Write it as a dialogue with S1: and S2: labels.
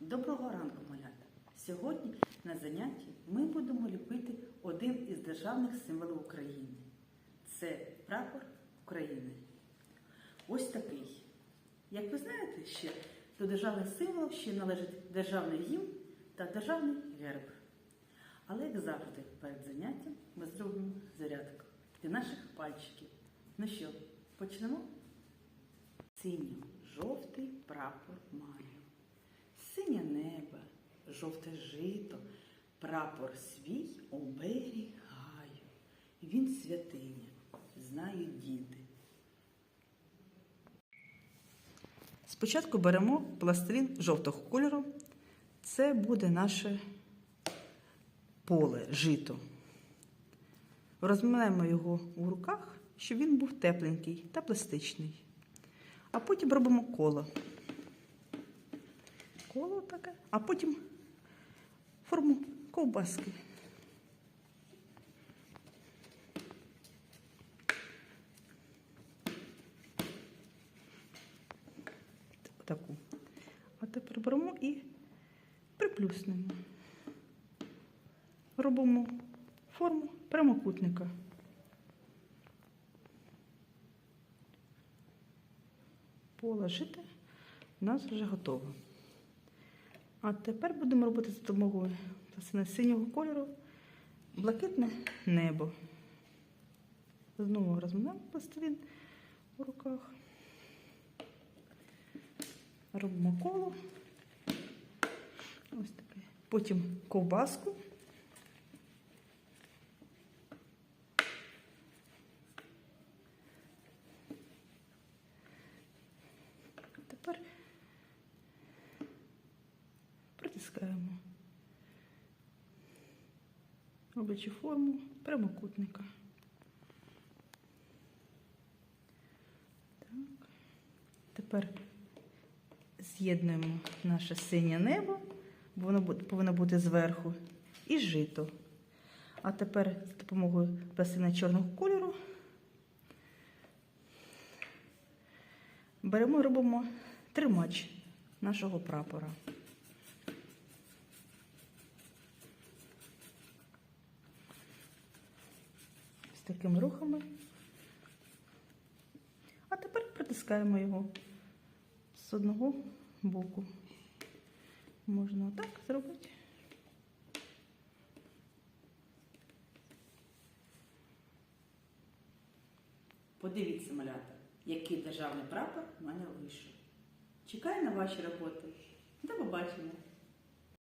S1: Доброго ранку, малята! Сьогодні на занятті ми будемо ліпити один із державних символів України. Це прапор України. Ось такий. Як ви знаєте, ще до державних символів ще належить державний гімн та державний герб. Але, як завжди, перед заняттям ми зробимо зарядку для наших пальчиків. Ну що, почнемо? Синьо-жовтий прапор маю. Жовте жито, прапор свій оберігаю. Він святиня, знають діти. Спочатку беремо пластилін жовтого кольору. Це буде наше поле, жито. Розминаємо його у руках, щоб він був тепленький та пластичний. А потім робимо коло. Коло таке, а потім форму ковбаски. Таку. А тепер беремо і приплюснемо. Робимо форму прямокутника. Положити у нас вже готово. А тепер будемо робити за допомогою синього кольору блакитне небо. Знову розминаємо пластилін у руках. Робимо коло. Ось таке. Потім ковбаску. Тепер притискаємо, роблячи форму прямокутника. Так. Тепер з'єднуємо наше синє небо, бо воно повинно бути зверху, і жито. А тепер з допомогою пластини чорного кольору беремо і робимо тримач нашого прапора. Такими рухами. А тепер притискаємо його з одного боку. Можна отак зробити. Подивіться, малята, який державний прапор в мене вийшов. Чекаю на ваші роботи. До побачення!